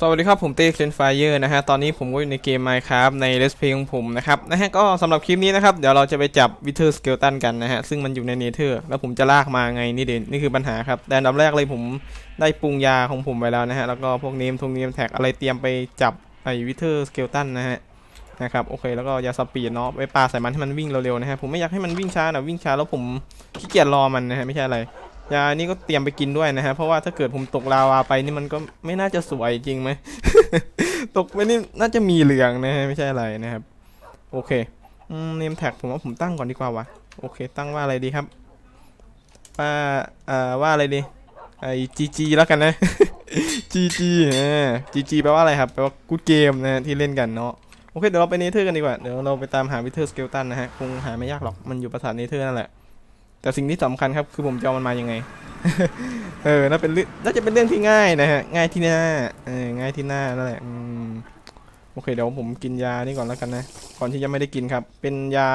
สวัสดีครับ ผมเต้เคลนไฟเยอร์นะฮะ ตอนนี้ผมก็อยู่ในเกม Minecraft ใน Let's Play ของผมนะครับนะฮะก็สำหรับคลิปนี้นะครับ เดี๋ยวเราจะไปจับวิเทอร์สเกลตันกันนะฮะ ซึ่งมันอยู่ในเนเธอร์แล้วผมจะลากมาไงนี่เด่นนี่คือปัญหาครับ แต่อันดับแรกเลยผมได้ปรุงยาของผมไว้แล้วนะฮะ แล้วก็พวกเนมทงเนมแท็กอะไรเตรียมไปจับไอ้วิเทอร์สเกลตันนะฮะนะครับโอเคแล้วก็ยาสปีดเนาะไวปาใส่มันให้มันวิ่งเร็วๆนะฮะผมไม่อยากให้มันวิ่งช้านะวิ่งช้าแล้วผมขี้เกียจรอมันนะฮะไม่ใช่อะไร ยานี่ก็เตรียมไปกินด้วยนะฮะ เพราะว่าถ้าเกิดผมตกลาวาไปนี่มันก็ไม่น่าจะสวยจริงไหม ตกไปนี่น่าจะมีเหลืองนะฮะไม่ใช่อะไรนะครับ โอเคเนมแท็กผมว่าผมตั้งก่อนดีกว่าวะ โอเค ตั้งว่าอะไรดีครับ ว่าเอ่อว่าอะไรดี ไอจีจีแล้วกันนะจีจีอ่าจีจีแปลว่าอะไรครับ แปลว่ากูดเกมนะฮะที่เล่นกันเนาะ โอเค เดี๋ยวเราไปเนเธอร์กันดีกว่า เดี๋ยวเราไปตามหาวิเทอร์สเกลตันนะฮะ คงหาไม่ยากหรอก มันอยู่ปราสาทเนเธอร์นั่นแหละ แต่สิ่งที่สำคัญครับคือผมจะเอามันมายังไง เออน่าเป็นน่าจะเป็นเรื่องที่ง่ายนะฮะ ง่ายที่หน้าเออง่ายที่หน้านั่นแหละโอเคเดี๋ยวผมกินยานี่ก่อนแล้วกันนะ ก่อนที่จะไม่ได้กินครับ เป็นยา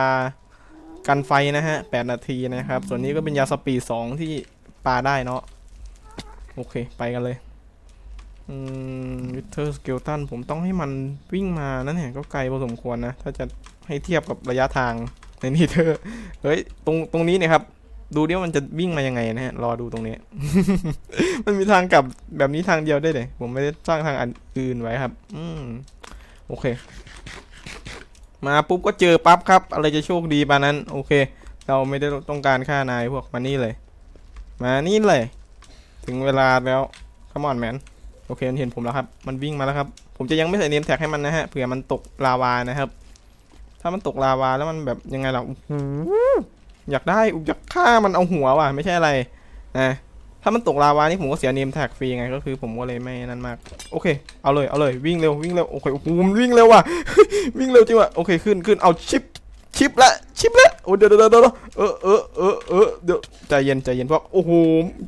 กันไฟนะฮะแปดนาทีนะครับ ส่วนนี้ก็เป็นยาสปีดสองที่ปาได้เนาะ โอเคไปกันเลยอืมวิเทอร์สเกลตันผมต้องให้มันวิ่งมานั่นเนี่ยก็ไกลพอสมควรนะ ถ้าจะให้เทียบกับระยะทางในนี่เธอเฮ้ย ตรงตรงนี้เนี่ยครับ ดูดิว่ามันจะวิ่งมายังไงนะฮะ รอดูตรงนี้ มันมีทางกลับแบบนี้ทางเดียวได้เลย ผมไม่ได้สร้างทางอันอื่นไว้ครับ อืมโอเค มาปุ๊บก็เจอปั๊บครับ อะไรจะโชคดีปานนั้น โอเค เราไม่ได้ต้องการฆ่านายพวกมานี่เลย มานี่เลย ถึงเวลาแล้วขมอนแมนโอเคมันเห็นผมแล้วครับ มันวิ่งมาแล้วครับ ผมจะยังไม่ใส่เนมแท็กให้มันนะฮะ เผื่อมันตกลาวานะครับ ถ้ามันตกลาวาแล้วมันแบบยังไงล่ะ อยากได้ อยากฆ่ามันเอาหัวว่ะ ไม่ใช่อะไรนะถ้ามันตกลาวานี่ผมก็เสียเนมแท็กฟรีไงก็คือผมก็เลยไม่นั่นมาก โอเค เอาเลยเอาเลยวิ่งเร็ววิ่งเร็วโอเคโอ้โหวิ่งเร็วว่ะวิ่งเร็วจริงว่ะโอเคขึ้นขึ้นเอาชิปชิปละชิปละโอ้เดี๋ยวเดี๋ยวเดี๋ยวเออเออเออเออเดี๋ยวใจเย็นใจเย็นเพราะโอ้โห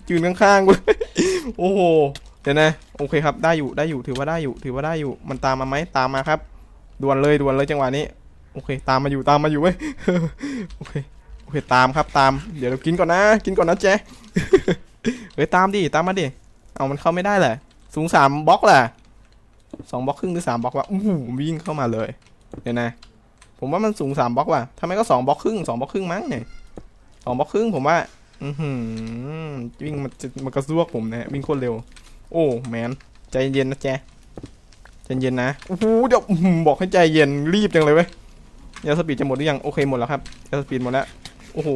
ยืนข้างๆกูเลยโอ้โหเดี๋ยวนะโอเคครับได้อยู่ได้อยู่ถือว่าได้อยู่ ถือว่าได้อยู่มันตามมาไหมตามมาครับด่วนเลยด่วนเลยจังหวะนี้โอเค ตามมาอยู่ตามมาอยู่เว้ยโอเค โอเคตามครับตาม เดี๋ยวเรากินก่อนนะ กินก่อนนะแจ๊เฮ้ยตามดิตามมาดิ เอามันเข้าไม่ได้แหละสูงสามบล็อกแหละสองบล็อกครึ่งหรือสามบล็อกวะอู้หูวิ่งเข้ามาเลย เดี๋ยวนะ ผมว่ามันสูงสามบล็อกว่ะทำไมก็สองบล็อกครึ่งสองบล็อกครึ่งมั้งเนี่ยสองบล็อกครึ่งผมว่า อือหือวิ่งมันจะมันกระซวกผมนะฮะวิ่งโคตรเร็ว โอ้แมนใจเย็นนะแจ๊ใจเย็นนะโอ้โหเดี๋ยวบอกให้ใจเย็นรีบจังเลยเว้ยยาสปีดจะหมดหรือยังโอเคหมดแล้วครับยาสปีดหมดแล้ว โอ้โห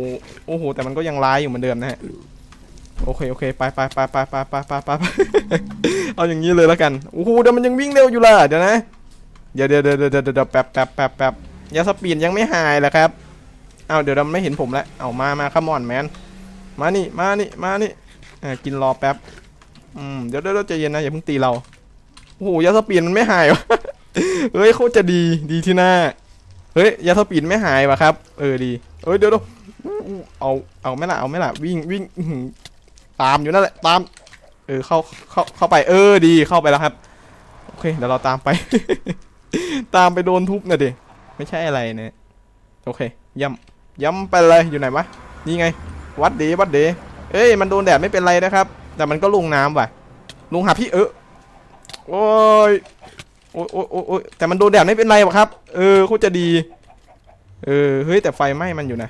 โอ้โห แต่มันก็ยังร้ายอยู่เหมือนเดิมนะฮะ โอเค โอเค ไปไปไปไปไปไปไปไปเอาอย่างนี้เลยแล้วกัน โอ้โห เดี๋ยวมันยังวิ่งเร็วอยู่ล่ะ เดี๋ยวนะ เดี๋ยวเดี๋ยวเดี๋ยวเดี๋ยวเดี๋ยวแป๊บแป๊บแป๊บแป๊บยาสปีดยังไม่หายเหรอครับเอาเดี๋ยวเราไม่เห็นผมแล้วเอามามาคัมอนแมน มานี่ มานี่ มานี่กินรอแป๊บ อืม เดี๋ยวเดี๋ยวเยวใจเย็นนะอย่าเพิ่งตีเรา โอ้โห ยาสปีดมันไม่หายวะเฮ้ยโคตรจะดี ดีที่หน้า เฮ้ย ยาสปีดไม่หายวะครับ เออดีเอ้ยเดี๋ยวเดี๋ยว เอาเอาไม่ละเอาไม่ละวิ่งวิ่งตามอยู่นั่นแหละตาม เออเข้าเข้าเข้าไปเออดีเข้าไปแล้วครับโอเคเดี๋ยวเราตามไป ตามไปโดนทุบน่ยดิไม่ใช่อะไรเนี่ยโอเคย่ำย่ำไปเลยอยู่ไหนวะนี่ไง วัดดีวัดดีเอ้ยมันโดนแดดไม่เป็นไรนะครับ แต่มันก็ลงน้ำว่ะลงหาพี่เออโอ้ยโอ้ยโอ้ยโอ้ยโอ้ยแต่มันโดนแดดไม่เป็นไรวะครับ เออโคตรจะดี เออเฮ้ยแต่ไฟไหม้มันอยู่นะ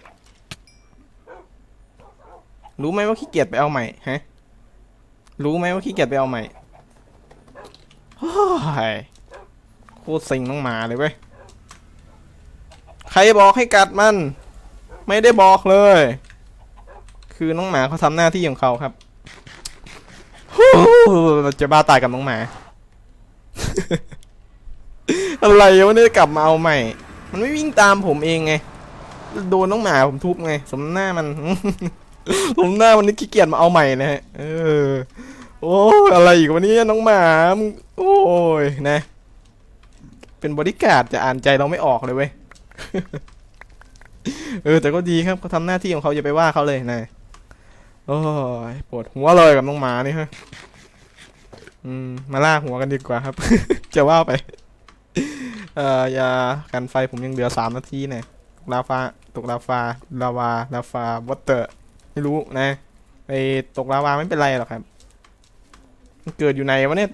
รู้ไหมว่าขี้เกียจไปเอาใหม่ฮะ รู้ไหมว่าขี้เกียจไปเอาใหม่โอ้ยโคตรสิงน้องหมาเลยเว้ย ใครบอกให้กัดมัน ไม่ได้บอกเลย คือน้องหมาเขาทำหน้าที่ของเขาครับจะบ้าตายกับน้องหมา อะไรวะเนี่ยกลับมาเอาใหม่ มันไม่วิ่งตามผมเองไง โดนน้องหมาผมทุบไง สมหน้ามัน สมหน้ามันนี่ขี้เกียจมาเอาใหม่นะฮะ เออ โอ้อะไรอีกวันนี้น้องหมามึงโอ้ยนะ เป็นบริการดจะอ่านใจเราไม่ออกเลยเว้ย เออ แต่ก็ดีครับเขาทำหน้าที่ของเขาอย่าไปว่าเขาเลยนายโอ้ยปวดหัวเลยกับน้องหมานี่ฮะ อืม มาล่าหัวกันดีกว่าครับ จะว่าไป เอ่อยากันไฟผมยังเหลือสามนาทีเนี่ยตกลาฟ้าตกลาฟ้าลาวาลาฟาวอเตอร์ ไม่รู้นะไปตกลาวาไม่เป็นไรหรอกครับมันเกิดอยู่ไหนวะเนี่ย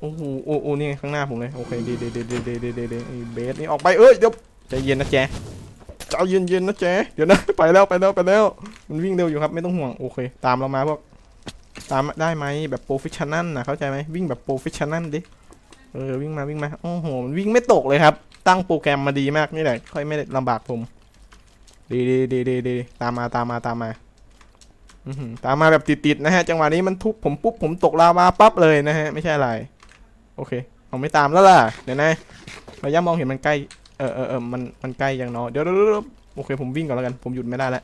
โอ้โหโอ้โหนี่ข้างหน้าผมเลยโอเคเดเดเดเดเดเดเดเดเบสนี่ออกไปเอ้ยเดี๋ยวใจเย็นนะแจ๊ใจเย็นเย็นนะแจ๊เดี๋ยวนะไปแล้วไปแล้วไปแล้ว มันวิ่งเร็วอยู่ครับไม่ต้องห่วงโอเค ตามเรามาพวกตามได้ไหมแบบโปรเฟชชั่น a ลนะเข้าใจไหมวิ่งแบบโปรเฟชชั่น a ลดิเออวิ่งมาวิ่งมาโอ้โหมันวิ่งไม่ตกเลยครับ ตั้งโปรแกรมมาดีมากนี่แหละค่อยไม่ลำบากผมดีดีดีดีดีตามมาตามมาตามมา ตามมาแบบติดๆนะฮะ จังหวะนี้มันทุบผมปุ๊บผมตกลาวาปั๊บเลยนะฮะ ไม่ใช่อะไร โอเค เอาไม่ตามแล้วล่ะ เดี๋ยวนะระยะมองเห็นมันใกล้ เออเออเออมันมันใกล้อย่างน้อยเดี๋ยวเดี๋ยวโอเค ผมวิ่งก่อนแล้วกัน ผมหยุดไม่ได้แล้ว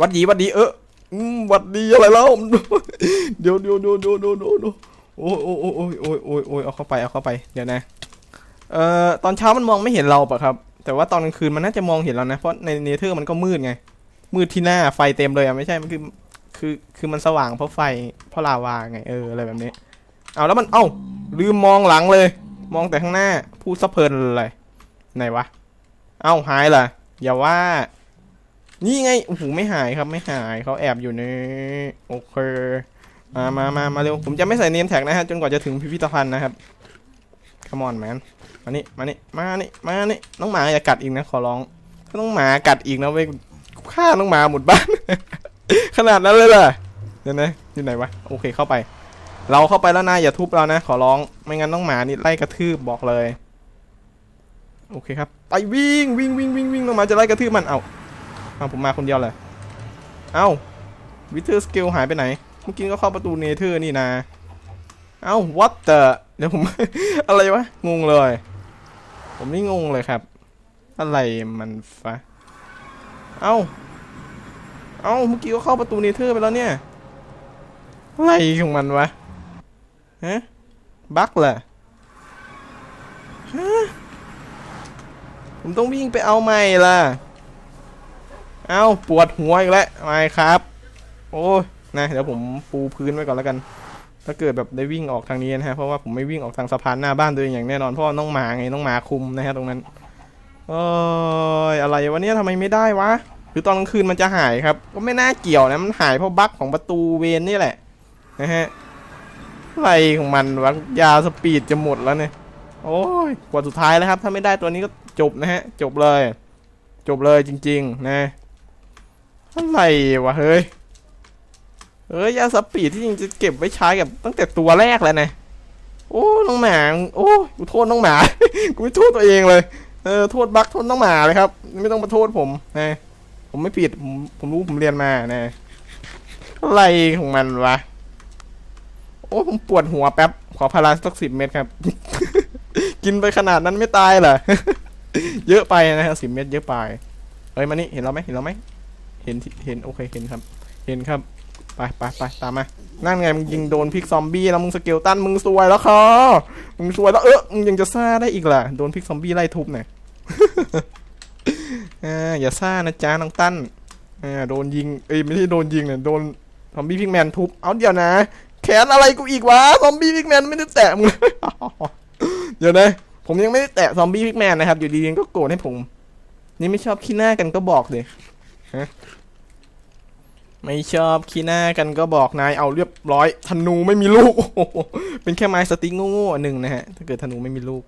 วัดดีวัดดีเอออืมวัดดีอะไรแล้วเดี๋ยวเดี๋ยวเดี๋ยวเดี๋ยวเดี๋ยวเดี๋ยวเดี๋ยวโอ้ยโอ้ยโอ้ยโอ้ยโอ้ยโอ้ยโอ้ยเอาเข้าไปเอาเข้าไปเดี๋ยวนะ เอ่อตอนเช้ามันมองไม่เห็นเราปะครับ แต่ว่าตอนกลางคืนมันน่าจะมองเห็นเรานะเพราะในเนเธอร์มันก็มืดไง มืดที่หน้าไฟเต็มเลยอะไม่ใช่มันคือคือคือมันสว่างเพราะไฟเพราะลาวาไงเอออะไรแบบนี้ เอาแล้วมันเอ้าลืมมองหลังเลย มองแต่ข้างหน้าพูดสะเพลินเลยไหนวะ เอ้าหายเหรอย่าว่า นี่ไงโอ้โหไม่หายครับไม่หายเขาแอบอยู่ในโอเคมามามามาเร็วผมจะไม่ใส่เนมแท็กนะฮะจนกว่าจะถึงพิพิธภัณฑ์นะครับ come on man มานี่มานี่มานี่มานี่น้องหมาอย่ากัดอีกนะขอร้องถ้าน้องหมากัดอีกนะเว้ย ฆ่าน้องหมาหมดบ้าน ขนาดนั้นเลยเหรอเดี๋ยวนะอยู่ไหนวะโอเคเข้าไป เราเข้าไปแล้วนะอย่าทุบเรานะ ขอร้องไม่งั้นน้องหมานี่ไล่กระทืบบอกเลย โอเคครับ ไปวิ่งวิ่งวิ่งวิ่งวิ่งน้องหมาจะไล่กระทืบมันเอาเอาผมมาคนเดียวเลยเอาวิเทอร์สเกลหายไปไหนเมื่อกี้ก็เข้าประตูเนเธอร์นี่นะเอา what the เดี๋ยวผม อะไรวะงงเลย ผมนี่งงเลยครับ อะไรมันฟะ เอ้าเอ้าเมื่อกี้ก็เข้าประตูเนเธอร์ไปแล้วเนี่ย อะไรของมันวะ ฮะ บั๊กเหรอฮะ ผมต้องวิ่งไปเอาใหม่ล่ะ เอ้าปวดหัวอีกแล้วไม่ครับ โอ้ยนะ เดี๋ยวผมปูพื้นไว้ก่อนแล้วกัน ถ้าเกิดแบบได้วิ่งออกทางนี้นะฮะ เพราะว่าผมไม่วิ่งออกทางสะพานหน้าบ้านตัวเองอย่างแน่นอน เพราะว่าน้องหมาไง น้องหมาคุมนะฮะตรงนั้น โอ้ยอะไรวะเนี่ยทำไมไม่ได้วะ หรือตอนกลางคืนมันจะหายครับ ก็ไม่น่าเกี่ยวนะ มันหายเพราะบั๊กของประตูเวนนี่แหละนะฮะอะไรของมันวะยาสปีดจะหมดแล้วเนี่ย โอ้ยกว่าสุดท้ายแล้วครับ ถ้าไม่ได้ตัวนี้ก็จบนะฮะ จบเลย จบเลยจริง ๆ นะอะไรวะเฮ้ยเอ้ยยาสปีดที่จริงจะเก็บไว้ใช้กับตั้งแต่ตัวแรกแล้วนะโอ้น้องหมาโอ้กูโทษน้องหมา กูไม่โทษตัวเองเลย เออโทษบักโทษน้องหมาเลยครับ ไม่ต้องมาโทษผมนะผมไม่ผิดผมผมรู้ผมเรียนมานะอะไรของมันวะโอ้ผมปวดหัวแป๊บ ขอพาราสักสิบเม็ดครับ กินไปขนาดนั้นไม่ตายเหรอเยอะไปนะครับสิบเม็ดเยอะไปเฮ้ยมานี่เห็นเราไหมเห็นเราไหมเห็นเห็นโอเคเห็นครับ เห็นครับไปไปไปตามมา นั่นไงมึงยิงโดนพิกซอมบี้แล้วมึงสเกลตันมึงซวยแล้วค่ะมึงซวยแล้วเออมึงยังจะซ่าได้อีกล่ะโดนพิกซอมบี้ไล่ทุบเนี่ย อย่าซ่านะจ๊ะน้องตั้นโดนยิง เอ้ยไม่ใช่โดนยิงเนี่ยโดนซอมบี้พิกแมนทุบ เอาเดี๋ยวนะ แขนอะไรกูอีกวะ ซอมบี้พิกแมนไม่ได้แตะมึงเลยเดี๋ยวนะ ผมยังไม่ได้แตะซอมบี้พิกแมนนะครับ อยู่ดีๆก็โกรธให้ผม นี่ไม่ชอบขี้หน้ากันก็บอกเลยฮะไม่ชอบขี้หน้ากันก็บอกนาย เอาเรียบร้อย ธนูไม่มีลูก เป็นแค่ไม้สติ๊กโง่ๆอันหนึ่งนะฮะ ถ้าเกิดธนูไม่มีลูก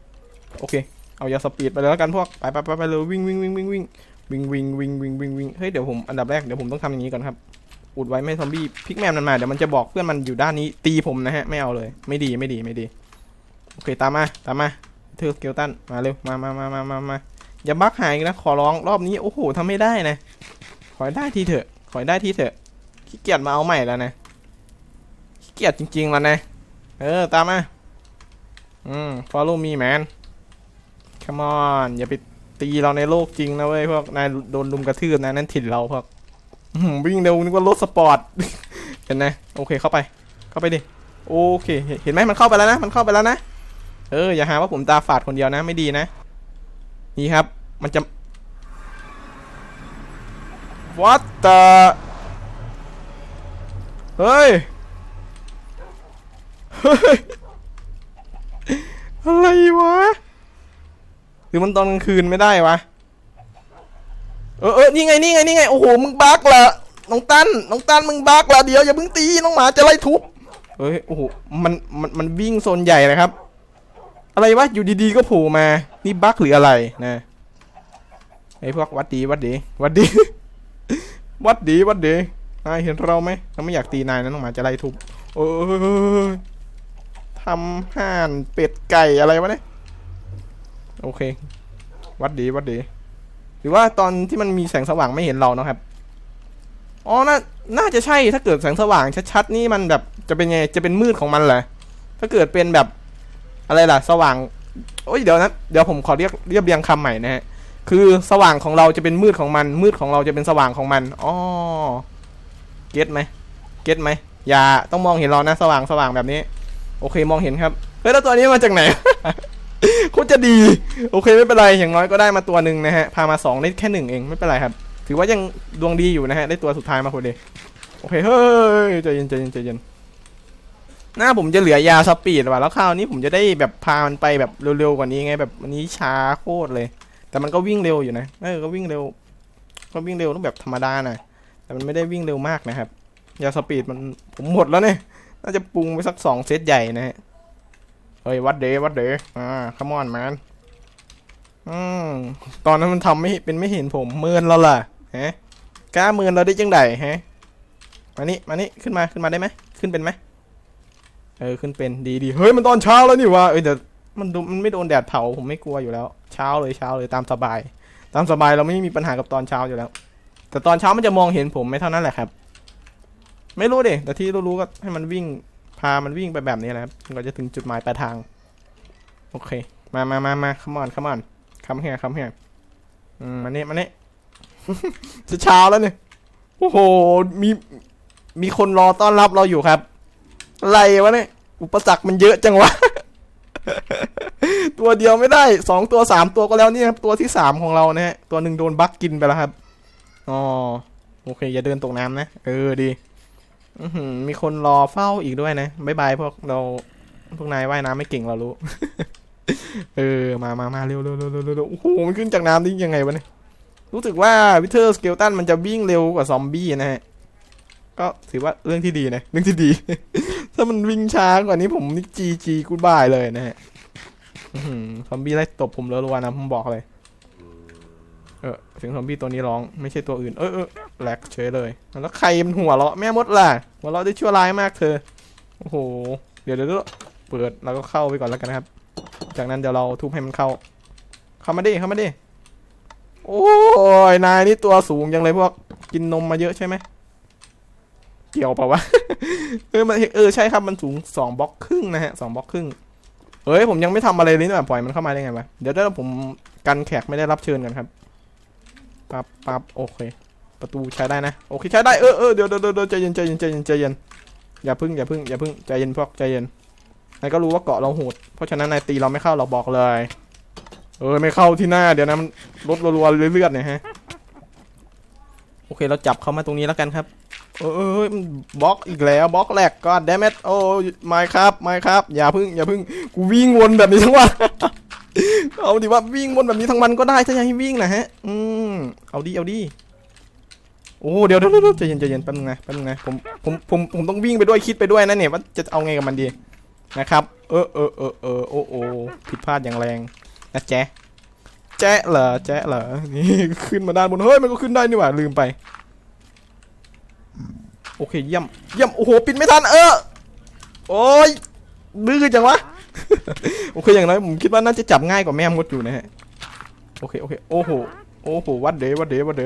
โอเค เอายาสปีดไปเลยแล้วกันพวกไปไปไปไปเลยวิ่งวิ่งวิ่งวิ่งวิ่งวิ่งวิ่งวิ่งวิ่งวิ่งวิ่งเฮ้ยเดี๋ยวผมอันดับแรกเดี๋ยวผมต้องทำอย่างนี้ก่อนครับอุดไว้ไม่ให้ซอมบี้พิกแมนมันมาเดี๋ยวมันจะบอกเพื่อนมันอยู่ด้านนี้ตีผมนะฮะไม่เอาเลย ไม่ดีไม่ดีไม่ดีโอเคตามมาตามมาเธอสเกลตันมาเร็วมามามามามามาอย่าบักหายนะขอร้องรอบนี้โอ้โหทำไม่ได้นะ ขอให้ได้ทีเถอะ ขอให้ได้ทีเถอะขี้เกียจมาเอาใหม่แล้วนะขี้เกียจจริงๆแล้วนะเออตามมาอืม follow me man come on อย่าไปตีเราในโลกจริงนะเว้ยพวกนายโดนลุมกระทืบนะนั่นถิ่นเราพวกวิ่งเร็วนึกว่ารถสปอร์ต เห็นไหมโอเคเข้าไป เข้าไปดิ โอเค เห็นเห็นไหมมันเข้าไปแล้วนะ มันเข้าไปแล้วนะ เอออย่าหาว่าผมตาฝาดคนเดียวนะไม่ดีนะ นี่ครับ มันจะ What the เฮ้ย เฮ้ย อะไรวะ หรือมันตอนกลางคืนไม่ได้วะ เออเออนี่ไงนี่ไงนี่ไงโอ้โหมึงบักละน้องตั้นน้องตั้นมึงบักละเดี๋ยวอย่าเพิ่งตีน้องหมาจะไล่ทุบเฮ้ยโอ้โหมันมันมันวิ่งโซนใหญ่เลยครับ อะไรวะอยู่ดีๆก็โผล่มา นี่บักหรืออะไรนะไอ้พวกวัดดีวัดดีวัดดีวัดดีวัดดีนายเห็นเราไหมเราไม่อยากตีนายนะน้องหมาจะไล่ทุบโอ้ยทำห่านเป็ดไก่อะไรวะเนี่ย โอเค วัดดีวัดดี หรือว่าตอนที่มันมีแสงสว่างไม่เห็นเรานะครับ อ๋อ น่า น่าจะใช่ ถ้าเกิดแสงสว่างชัดๆ นี่มันแบบ จะเป็นไง จะเป็นมืดของมันเหรอถ้าเกิดเป็นแบบ อะไรล่ะ สว่าง โอ้ย เดี๋ยวนะ เดี๋ยวผมขอเรียกเรียบเรียงคำใหม่นะฮะ คือสว่างของเราจะเป็นมืดของมัน มืดของเราจะเป็นสว่างของมัน อ๋อ เก็ตไหม เก็ตไหม อย่า ต้องมองเห็นเรานะ สว่าง สว่างแบบนี้ โอเค มองเห็นครับ เฮ้ย แล้วตัวนี้มาจากไหน โคตรจะดี โอเคไม่เป็นไรอย่างน้อยก็ได้มาตัวหนึ่งนะฮะ พามาสองได้แค่หนึ่งเองไม่เป็นไรครับ ถือว่ายังดวงดีอยู่นะฮะ ได้ตัวสุดท้ายมาพอดีโอเคเฮ้ยใจเย็นใจเย็นใจเย็นหน้าผมจะเหลือยาสปีดว่ะแล้วคราวนี้ผมจะได้แบบพามันไปแบบเร็วๆกว่านี้ไงแบบวันนี้ช้าโคตรเลย แต่มันก็วิ่งเร็วอยู่นะเออก็วิ่งเร็ว ก็วิ่งเร็วต้องแบบธรรมดาหน่อยแต่มันไม่ได้วิ่งเร็วมากนะครับยาสปีดมันผมหมดแล้วเนี่ยน่าจะปรุงไปสักสองเซตใหญ่นะฮะ เฮ้ยวัดเดย์วัดเดย์อ่าขมอนมันอืมตอนนั้นมันทำไม่เป็นไม่เห็นผมเมินเราล่ะฮะกล้าเมินเราได้จังไดฮะมานี่มานี่ขึ้นมาขึ้นมาได้ไหมขึ้นเป็นไหมเออขึ้นเป็นดีดีเฮ้ยมันตอนเช้าแล้วนี่วะเอ้ยแต่มันดูมันไม่โดนแดดเผาผมไม่กลัวอยู่แล้ว เช้าเลยเช้าเลยตามสบาย ตามสบายเราไม่มีปัญหากับตอนเช้าอยู่แล้ว แต่ตอนเช้ามันจะมองเห็นผมไม่เท่านั้นแหละครับ ไม่รู้ดิแต่ที่รู้ๆก็ให้มันวิ่ง พามันวิ่งไปแบบนี้แหละครับจนกว่าจะถึงจุดหมายปลายทาง โอเค มามามามาขมอนขมอนคำเฮียคำเฮียอืมมานี่มานี่จะเช้าแล้วเนี่ยโอ้โห มี มีคนรอต้อนรับเราอยู่ครับ อะไรวะเนี่ย อุปสรรคมันเยอะจังวะ ตัวเดียวไม่ได้ สองตัวสามตัวก็แล้วเนี่ยครับ ตัวที่สามของเรานะฮะ ตัวหนึ่งโดนบักกินไปแล้วครับ อ๋อ โอเค อย่าเดินตกน้ำนะ เออดี มีคนรอเฝ้าอีกด้วยนะบายบายพวกเราพวกนายว่ายน้ำไม่เก่งเรารู้ เออ มามามาเร็วเร็วเร็วเร็วโอ้โห มันขึ้นจากน้ำนี่ยังไงวะเนี่ย รู้สึกว่าวิเทอร์สเกลตันมันจะวิ่งเร็วกว่าซอมบี้นะฮะ ก็ถือว่าเรื่องที่ดีนะ เรื่องที่ดี ถ้ามันวิ่งช้ากว่านี้ผมนี่จีจีกูบายเลยนะฮะซอมบี้ไล่ตบผมรัวๆนะผมบอกเลย เออเสียงซอมบี้ตัวนี้ร้องไม่ใช่ตัวอื่น เออเออแหลกเฉยเลย แล้วใครมันหัวเราะแม่มดล่ะ หัวเราะได้ชั่วร้ายมากเธอ โอ้โห เดี๋ยวเดี๋ยวเปิดแล้วก็เข้าไปก่อนแล้วกันนะครับ จากนั้นเดี๋ยวเราทุบให้มันเข้า เข้ามาดิเข้ามาดิ โอ้ยนายนี่ตัวสูงยังเลยพวก กินนมมาเยอะใช่ไหม เกี่ยวเปล่าวะ เออมันเออใช่ครับมันสูงสองบล็อกครึ่งนะฮะสองบล็อกครึ่งเอ้ยผมยังไม่ทำอะไรเลยนี่แบบปล่อยมันเข้ามาได้ไงวะ เดี๋ยวถ้าผมกันแขกไม่ได้รับเชิญกันครับ ปั๊บปั๊บโอเค ประตูใช้ได้นะ โอเคใช้ได้ เออเออเดี๋ยวเดี๋ยวเดี๋ยวใจเย็นใจเย็นใจเย็นใจเย็น อย่าพึ่งอย่าพึ่งอย่าพึ่งใจเย็นพวกใจเย็น นายก็รู้ว่าเกาะเราโหด เพราะฉะนั้นนายตีเราไม่เข้าเราบอกเลย เออไม่เข้าที่หน้าเดี๋ยวนะมันลดรัวๆเลือดเนี่ยฮะ โอเคเราจับเขามาตรงนี้แล้วกันครับ เออเออบล็อกอีกแล้วบล็อกแหลกก็เด a ม m โอ้ไม่ครับไม่ครับ อย่าพึ่งอย่าพึ่งกูวิ่งวนแบบนี้ทั้งวัน เอาดิว่าวิ่งวนแบบนี้ทั้งวันก็ได้ถ้าอยากให้วิ่งนะฮะ อืมเอาดีเอาดีโอ้เดี๋ยวเดี๋ยวใจเย็นใจเย็นแป๊บนึงนะแป๊บนึงนะผมผมผมผมต้องวิ่งไปด้วยคิดไปด้วยนะเนี่ยว่าจะเอาไงกับมันดีนะครับ เออเออเออเออโอ้โอ้ผิดพลาดอย่างแรงนะแจ๊ะแจ๊ะเหรอแจ๊ะเหรอนี่ขึ้นมาด้านบนเฮ้ยมันก็ขึ้นได้นี่หว่าลืมไป โอเคเยี่ยมเยี่ยมโอ้โหปิดไม่ทันเออโอ้ยบื้อจังวะ โอเคอย่างน้อยผมคิดว่าน่าจะจับง่ายกว่าแม่มดอยู่นะฮะโอเคโอเคโอ้โหโอ้โหวัดเดวัดเดวัดเด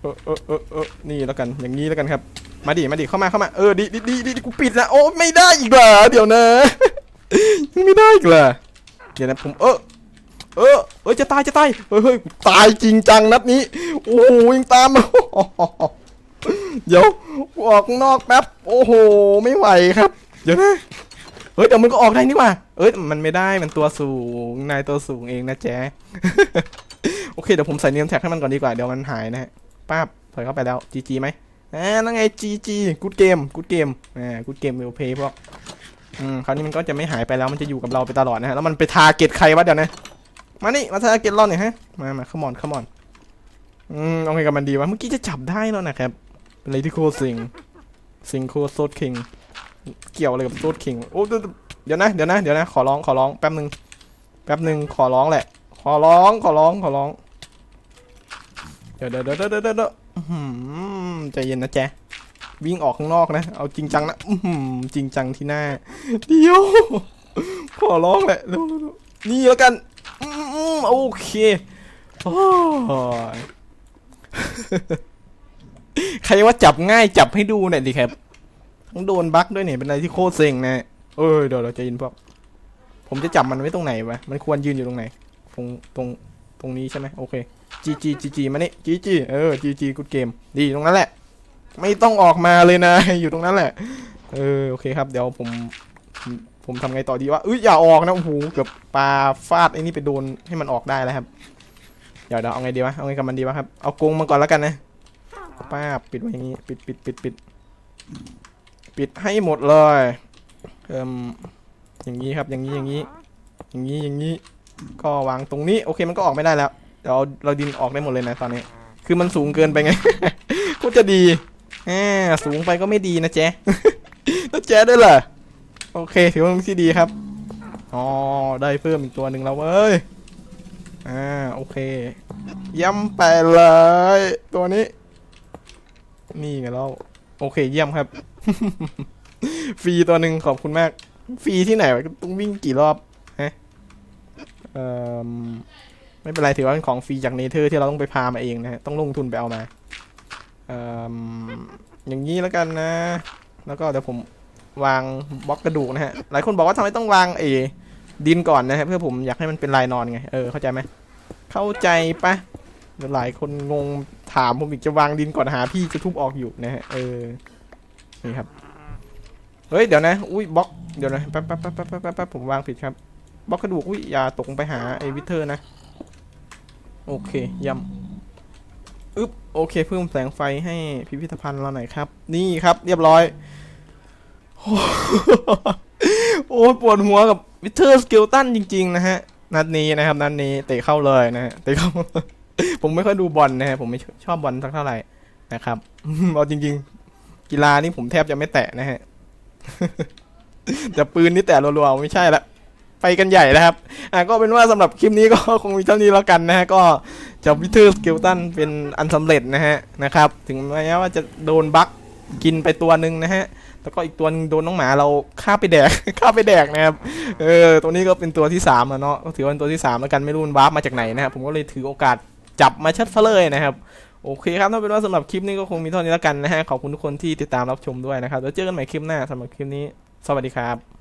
เออเออเออเออนี่แล้วกันอย่างนี้แล้วกันครับ มาดิมาดิเข้ามาเข้ามาเออดีดีดีดีกูปิดนะโอ้ไม่ได้อีกเหรอเดี๋ยวนะยังไม่ได้อีกเหรอเดี๋ยวนะผมเออเออเออจะตายจะตายเฮ้ยเฮ้ยตายจริงจังนัดนี้ โอ้โหยังตามมาเดี๋ยวออกนอกแป๊บโอ้โห ไม่ไหวครับ เดี๋ยวนะ ฮ้ยเดี๋ยวมันก็ออกได้นี่ว่าเอ้ยมันไม่ได้มันตัวสูงนายตัวสูงเองนะแจ๊โอเคเดี๋ยวผมใส่เนียมแท็กให้มันก่อนดีกว่าเดี๋ยวมันหายนะฮะป้าบเผยเข้าไปแล้วจีจีไหมอ่านั่นไงจีจีกูดเกมกูดเกมอ่ากูดเกมวิวเพย์พวกอืมคราวนี้มันก็จะไม่หายไปแล้วมันจะอยู่กับเราไปตลอดนะฮะแล้วมันไปทาเก็ตใครวะเดี๋ยวนะมานี่มาทาเก็ตเราหน่อยฮะมามาขมอนขมอนอืมเอาไงกับมันดีวะเมื่อกี้จะจับได้แล้วนะครับเป็นอะไรที่โคตรสิงสิงโคตรโซดคิง เกี่ยวอะไรกับโซดคิงโอ้เดี๋ยวเดี๋ยนะเดี๋ยวนะเดี๋ยวนะขอร้องขอร้องแป๊บหนึ่งแป๊บหนึ่งขอร้องแหละ ขอร้องขอร้องขอร้อง เดี๋ยวเดี๋ยวเดี๋ยวเดี๋ยวเดี๋ยวเดี๋ยวอื้อหือใจเย็นนะแจ๊วิ่งออกข้างนอกนะ เอาจริงจังนะจริงจังที่หน้า เดียว ขอร้องแหละนี่แล้วกันโอเคโอ้ยใครว่าจับง่ายจับให้ดูหน่อยดิครับ ต้องโดนบั๊กด้วยเนี่ยเป็นอะไรที่โคตรเซ็งนะเออเดี๋ยวเราจะยินพวกผมจะจับมันไว้ตรงไหนวะมันควรยืนอยู่ตรงไหน ตรงตรงตรงนี้ใช่ไหมโอเคจีจีจีจีมานี่จีจีเออจีจีกูดเกม ดีตรงนั้นแหละ ไม่ต้องออกมาเลยนะ อยู่ตรงนั้นแหละ เออโอเคครับ เดี๋ยวผม ผมทำไงต่อดีวะเอ้ยอย่าออกนะโอ้โหเกือบปลาฟาดไอ้นี่ไปโดนให้มันออกได้แล้วครับเดี๋ยวเดี๋ยวเอาไงดีวะเอาไงกับมันดีวะครับเอากรงมาก่อนแล้วกันนะป้าปิดไว้อย่างนี้ ปิดปิดปิดปิด ปิดให้หมดเลยเอ่มอย่างนี้ครับอย่างนี้อย่างนี้ อย่างนี้อย่างนี้ ก็วางตรงนี้โอเคมันก็ออกไม่ได้แล้วเดี๋ยวเราดินออกได้หมดเลยนะตอนนี้ คือมันสูงเกินไปไงก็จะดีแหมสูงไปก็ไม่ดีนะแจ๊นะแจ๊ด้วยเหรอโอเคถือว่ามันที่ดีครับอ๋อได้เพิ่มอีกตัวหนึ่งแล้วเว้ยอ่าโอเคย้ำไปเลย ตัวนี้ นี่ไงเรา โอเคเยี่ยมครับ ฟรีตัวหนึ่งขอบคุณมาก ฟรีที่ไหนต้องวิ่งกี่รอบเอ่อไม่เป็นไรถือว่าเป็นของฟรีจากเนเธอร์ที่เราต้องไปพามาเองนะฮะต้องลงทุนไปเอามาเอ่ออย่างนี้แล้วกันนะ แล้วก็เดี๋ยวผมวางบล็อกกระดูกนะฮะ หลายคนบอกว่าทำไมต้องวางเอดินก่อนนะฮะเพื่อผมอยากให้มันเป็นลายนอนไง เออเข้าใจไหม เข้าใจปะเดี๋ยวหลายคนงง ถามผมอีกจะวางดินก่อนหาพี่จะทุบออกอยู่นะฮะเออนี่ครับเฮ้ยเดี๋ยวนะอุ้ยบล็อกเดี๋ยวนะแป๊บแป๊บแป๊บแป๊บแป๊บแป๊บผมวางผิดครับบล็อกกระดูกอุ้ยอย่าตกไปหาไอ้วิเทอร์นะ โอเคย่ำอึ๊บโอเค เพิ่มแสงไฟให้พิพิธภัณฑ์เราหน่อยครับ นี่ครับ เรียบร้อยโอ้โอ้ยปวดหัวกับวิเทอร์สเกลตันจริง ๆ นะฮะ นัดนี้นะครับ นัดนี้เตะเข้าเลยนะฮะเตะเข้า ผมไม่ค่อยดูบอลนะฮะผมไม่ชอบบอลสักเท่าไหร่นะครับเอาจริง ๆ กีฬานี่ผมแทบจะไม่แตะนะฮะแต่ปืนนี่แตะรัวๆไม่ใช่ละไปกันใหญ่นะครับ อะก็เป็นว่าสำหรับคลิปนี้ก็คงมีเท่านี้แล้วกันนะฮะ ก็จะวิเทอร์สเกลตันเป็นอันสำเร็จนะฮะนะครับ ถึงแม้ว่าจะโดนบั๊กกินไปตัวหนึ่งนะฮะ แล้วก็อีกตัวนึงโดนน้องหมาเราฆ่าไปแดกฆ่าไปแดกนะครับ เออ ตัวนี้ก็เป็นตัวที่สามอะเนาะ ก็ถือว่าเป็นตัวที่สามแล้วกันไม่รู้มันวาร์ปมาจากไหนนะครับ ผมก็เลยถือโอกาส จับมาชัดซะเลยนะครับ โอเคครับถ้าเป็นว่าสำหรับคลิปนี้ก็คงมีเท่านี้แล้วกันนะฮะขอบคุณทุกคนที่ติดตามรับชมด้วยนะครับแล้วเจอกันใหม่คลิปหน้าสำหรับคลิปนี้ สวัสดีครับ